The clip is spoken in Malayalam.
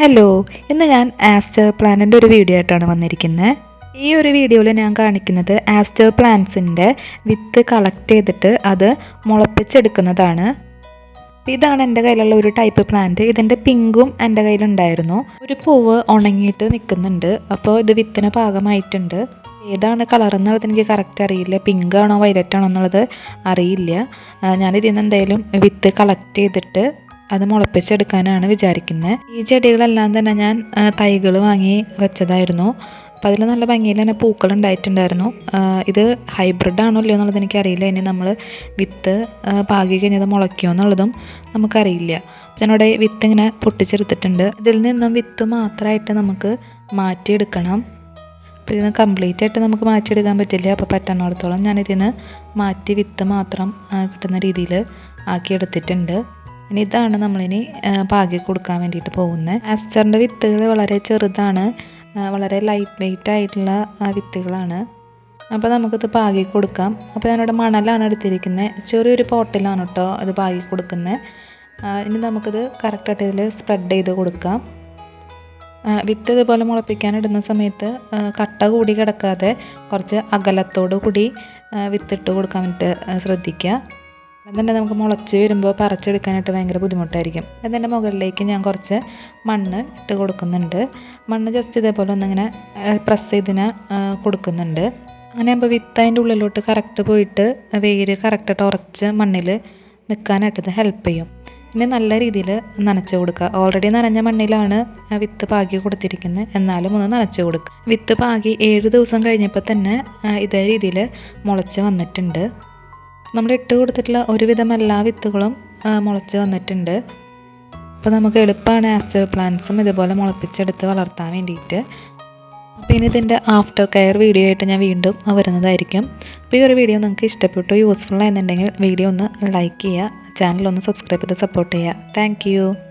ഹലോ ഇന്ന് ഞാൻ ആസ്റ്റർ പ്ലാന്റിന്റെ ഒരു വീഡിയോ ആയിട്ടാണ് വന്നിരിക്കുന്നത് ഈ ഒരു വീഡിയോയിൽ ഞാൻ കാണിക്കുന്നത് ആസ്റ്റർ പ്ലാന്റ്സിന്റെ വിത്ത് കളക്ട് ചെയ്തിട്ട് അത് മുളപ്പിച്ചെടുക്കുന്നതാണ്. ഇതാണ് എന്റെ കയ്യിലുള്ള ഒരു ടൈപ്പ് പ്ലാന്റ് ഇതിന്റെ പിങ്കും എന്റെ കയ്യിലുണ്ടായിരുന്നു. ഒരു പൂവ് ഉണങ്ങിയിട്ട് നിൽക്കുന്നുണ്ട്. അപ്പോൾ ഇത് വിത്തിന് പാകമായിട്ടുണ്ട്. ഏതാണ് കളർ എന്നുള്ളത് എനിക്ക് കറക്റ്റ് അറിയില്ല. പിങ്ക് ആണോ വയലറ്റ് ആണോ എന്നുള്ളത് അറിയില്ല. ഞാനിതിൽ നിന്ന് എന്തായാലും വിത്ത് കളക്ട് ചെയ്തിട്ട് അത് മുളപ്പിച്ചെടുക്കാനാണ് വിചാരിക്കുന്നത് ഈ ചെടികളെല്ലാം തന്നെ ഞാൻ തൈകൾ വാങ്ങി വെച്ചതായിരുന്നു. അപ്പോൾ അതിൽ നല്ല ഭംഗിയിൽ തന്നെ പൂക്കൾ ഉണ്ടായിട്ടുണ്ടായിരുന്നു. ഇത് ഹൈബ്രിഡ് ആണോ ഇല്ലയോ എന്നുള്ളത് എനിക്കറിയില്ല. ഇനി നമ്മൾ വിത്ത് പാകി കഴിഞ്ഞത് മുളയ്ക്കുമോ എന്നുള്ളതും നമുക്കറിയില്ല. ഞാനിവിടെ വിത്ത് ഇങ്ങനെ പൊട്ടിച്ചെടുത്തിട്ടുണ്ട്. ഇതിൽ നിന്നും വിത്ത് മാത്രമായിട്ട് നമുക്ക് മാറ്റിയെടുക്കണം. അപ്പോൾ ഇതിന് കംപ്ലീറ്റ് ആയിട്ട് നമുക്ക് മാറ്റിയെടുക്കാൻ പറ്റില്ല. അപ്പോൾ പറ്റുന്നിടത്തോളം ഞാനിതിന് മാറ്റി വിത്ത് മാത്രം കിട്ടുന്ന രീതിയിൽ ആക്കിയെടുത്തിട്ടുണ്ട്. ഇനി ഇതാണ് നമ്മളിനി പാകി കൊടുക്കാൻ വേണ്ടിയിട്ട് പോകുന്നത്. ആസ്റ്ററിന്റെ വിത്തുകൾ വളരെ ചെറുതാണ് വളരെ ലൈറ്റ് വെയിറ്റ് ആയിട്ടുള്ള വിത്തുകളാണ്. അപ്പോൾ നമുക്കിത് പാകി കൊടുക്കാം. അപ്പോൾ ഞാനിവിടെ മണലാണ് എടുത്തിരിക്കുന്നത്. ചെറിയൊരു പോട്ടിലാണ് കേട്ടോ അത് പാകി കൊടുക്കുന്നത്. ഇനി നമുക്കിത് കറക്റ്റായിട്ട് ഇതിൽ സ്പ്രെഡ് ചെയ്ത് കൊടുക്കാം. വിത്ത് ഇതുപോലെ മുളപ്പിക്കാനിടുന്ന സമയത്ത് കട്ട കൂടി കിടക്കാതെ കുറച്ച് അകലത്തോടു കൂടി വിത്തിട്ട് കൊടുക്കാൻ വേണ്ടിയിട്ട് ശ്രദ്ധിക്കുക. അതുതന്നെ നമുക്ക് മുളച്ച് വരുമ്പോൾ പറിച്ചെടുക്കാനായിട്ട് ഭയങ്കര ബുദ്ധിമുട്ടായിരിക്കും. അതിന്റെ മുകളിലേക്ക് ഞാൻ കുറച്ച് മണ്ണ് ഇട്ട് കൊടുക്കുന്നുണ്ട്. മണ്ണ് ജസ്റ്റ് ഇതേപോലെ ഒന്നിങ്ങനെ പ്രസ് ചെയ്തിന് കൊടുക്കുന്നുണ്ട്. അങ്ങനെ ആകുമ്പോൾ വിത്ത് അതിന്റെ ഉള്ളിലോട്ട് കറക്റ്റ് പോയിട്ട് വേര് കറക്റ്റായിട്ട് ഉറച്ച് മണ്ണിൽ നിൽക്കാനായിട്ട് ഇത് ഹെൽപ്പ് ചെയ്യും. പിന്നെ നല്ല രീതിയിൽ നനച്ച് കൊടുക്കുക. ഓൾറെഡി നനഞ്ഞ മണ്ണിലാണ് വിത്ത് പാകി കൊടുത്തിരിക്കുന്നത്. എന്നാലും ഒന്ന് നനച്ച് കൊടുക്കുക. വിത്ത് പാകി ഏഴ് ദിവസം കഴിഞ്ഞപ്പോൾ തന്നെ ഇതേ രീതിയിൽ മുളച്ച് വന്നിട്ടുണ്ട്. നമ്മൾ ഇട്ട് കൊടുത്തിട്ടുള്ള ഒരുവിധം എല്ലാ വിത്തുകളും മുളച്ച് വന്നിട്ടുണ്ട്. അപ്പോൾ നമുക്ക് എളുപ്പമാണ് ആസ്റ്റർ പ്ലാന്റ്സും ഇതുപോലെ മുളപ്പിച്ചെടുത്ത് വളർത്താൻ വേണ്ടിയിട്ട്. അപ്പോൾ ഇനി ഇതിന്റെ ആഫ്റ്റർ കെയർ വീഡിയോ ആയിട്ട് ഞാൻ വീണ്ടും വരുന്നതായിരിക്കും. അപ്പോൾ ഈ ഒരു വീഡിയോ നിങ്ങൾക്ക് ഇഷ്ടപ്പെട്ടു യൂസ്ഫുൾ ആയെന്നുണ്ടെങ്കിൽ വീഡിയോ ഒന്ന് ലൈക്ക് ചെയ്യുക ചാനൽ ഒന്ന് സബ്സ്ക്രൈബ് ചെയ്ത് സപ്പോർട്ട് ചെയ്യുക. താങ്ക്